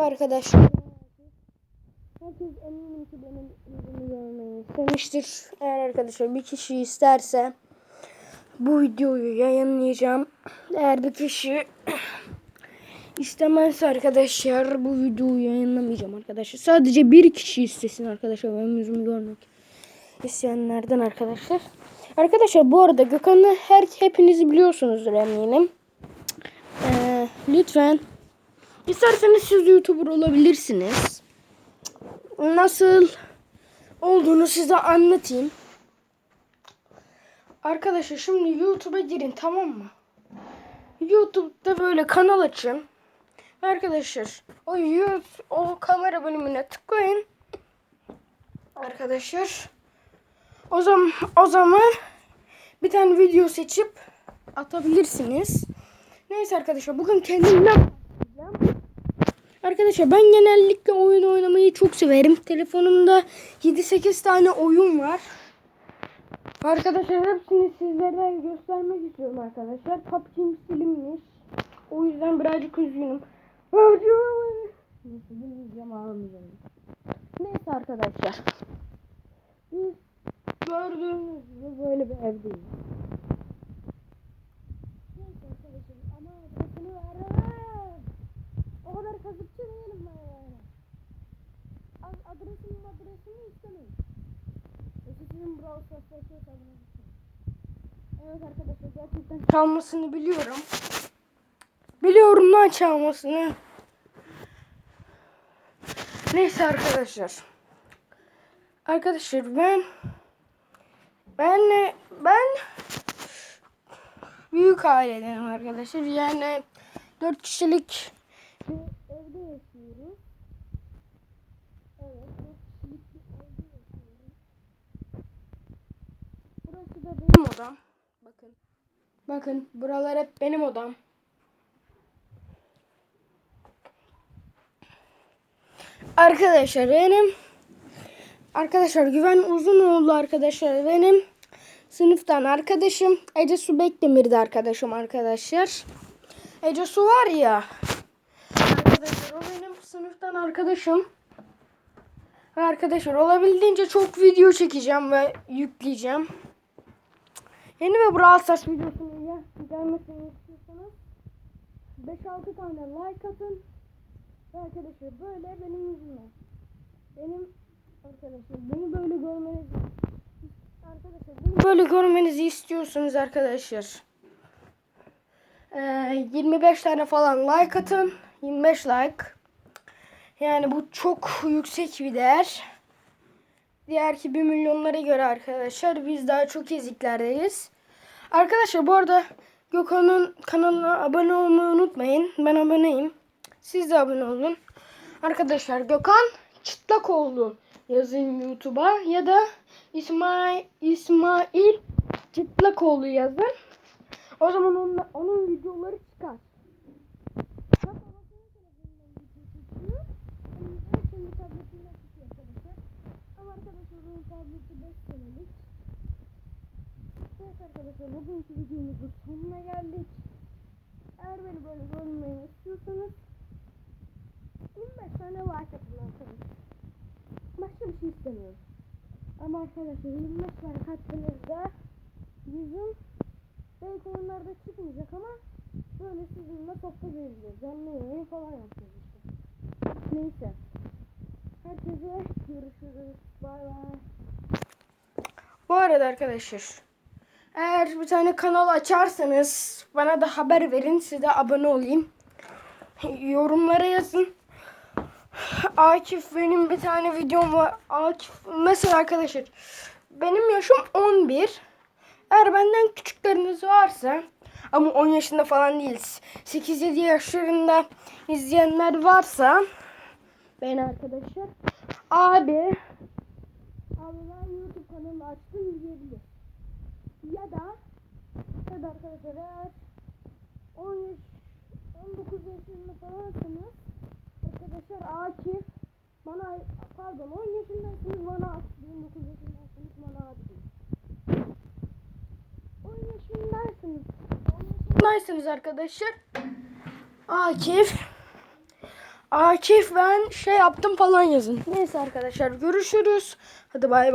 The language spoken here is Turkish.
Merhaba arkadaşlar. Herkes eminim ki benim yüzümü görmeyi istemiştir. Eğer arkadaşlar bir kişi isterse bu videoyu yayınlayacağım. Eğer bir kişi istemezse arkadaşlar bu videoyu yayınlamayacağım arkadaşlar. Sadece bir kişi istesin arkadaşlar benim yüzümü görmek isteyenlerden arkadaşlar. Arkadaşlar bu arada Gökhan'ı her hepiniz biliyorsunuzdur eminim. Ee, lütfen İsterseniz siz YouTuber olabilirsiniz. Nasıl olduğunu size anlatayım. Arkadaşlar şimdi YouTube'a girin tamam mı? YouTube'da böyle kanal açın. Arkadaşlar o YouTube, o kamera bölümüne tıklayın. Arkadaşlar o zaman o zaman bir tane video seçip atabilirsiniz. Neyse arkadaşlar bugün kendimden. Arkadaşlar ben genellikle oyun oynamayı çok severim. Telefonumda 7-8 tane oyun var. Arkadaşlar hepsini sizlere göstermek istiyorum arkadaşlar. PUBG silinmiş. O yüzden birazcık üzgünüm. Neyse bilmeyeceğim ağlamayacağım. Neyse arkadaşlar. Biz gördüğünüz gibi böyle bir evdeyiz. Neyse arkadaşlar ama adresini veremem. O kadar kazıkçı değilim ben yani. Ad- Adresimi Evet arkadaşlar gerçekten çalmasını biliyorum. Biliyorum lan çalmasını. Neyse arkadaşlar. Arkadaşlar ben ben ben büyük ailedenim arkadaşlar. Yani 4 kişilik bir evde yaşıyoruz. Evet, 4 kişilik bir evde yaşıyoruz. Burası da benim odam. Bakın. Bakın buralar hep benim odam. Arkadaşlar benim Arkadaşlar Güven Uzunoğlu arkadaşlar benim sınıftan arkadaşım. Ece Su Bekdemir'de arkadaşım arkadaşlar. Ece Su var ya. Arkadaşlar o benim sınıftan arkadaşım. Arkadaşlar olabildiğince çok video çekeceğim ve yükleyeceğim. Yeni ve Brawl Stars videosunun gel- gelmesini istiyorsanız 5-6 tane like atın. Ve arkadaşlar böyle benim yüzüme. Benim arkadaşlar beni böyle görmenizi arkadaşlar beni böyle görmenizi istiyorsunuz arkadaşlar. Ee, 25 tane falan like atın. 25 like. Yani bu çok yüksek bir değer. Diğer ki 1 milyonlara göre arkadaşlar biz daha çok eziklerdeyiz. Arkadaşlar bu arada Gökhan'ın kanalına abone olmayı unutmayın. Ben aboneyim. Siz de abone olun. Arkadaşlar Gökhan Çıtlakoğlu yazın YouTube'a ya da İsmail İsmail Çıtlakoğlu yazın. O zaman onun, onun videoları çıkar. Bak, babasının telefonundan video çekiyor. O yüzden kendi tabletinden çekiyor arkadaşlar. Ama arkadaşlar onun tableti 5 senelik. Evet arkadaşlar bugünkü videomuzun sonuna geldik. Eğer beni böyle görmeyi istiyorsanız 25 tane like atın arkadaşlar. Başka bir şey istemiyorum. Ama arkadaşlar 25 like attığınızda yüzüm belki oyunlarda çıkmayacak ama böyle sizinle sohbet edeceğiz. Canlı yayın falan yapacağız işte. Neyse. Herkese görüşürüz. Bay bay. Bu arada arkadaşlar eğer bir tane kanal açarsanız bana da haber verin size abone olayım. Yorumlara yazın. Akif benim bir tane videom var. Akif mesela arkadaşlar benim yaşım 11. Eğer benden küçükleriniz varsa ama 10 yaşında falan değiliz. 8-7 yaşlarında izleyenler varsa ben arkadaşlar abi abi ben YouTube kanalı açtım diyebilir. Ya da ya da arkadaşlar eğer 10 yaş 19 yaşında falansanız arkadaşlar Akif bana pardon 10 yaşındaysanız bana 19 yaşındaysanız bana deyin. 10 yaşındaysınız. 10 yaşındaysınız arkadaşlar. Akif Akif ben şey yaptım falan yazın. Neyse arkadaşlar görüşürüz. Hadi bay bay.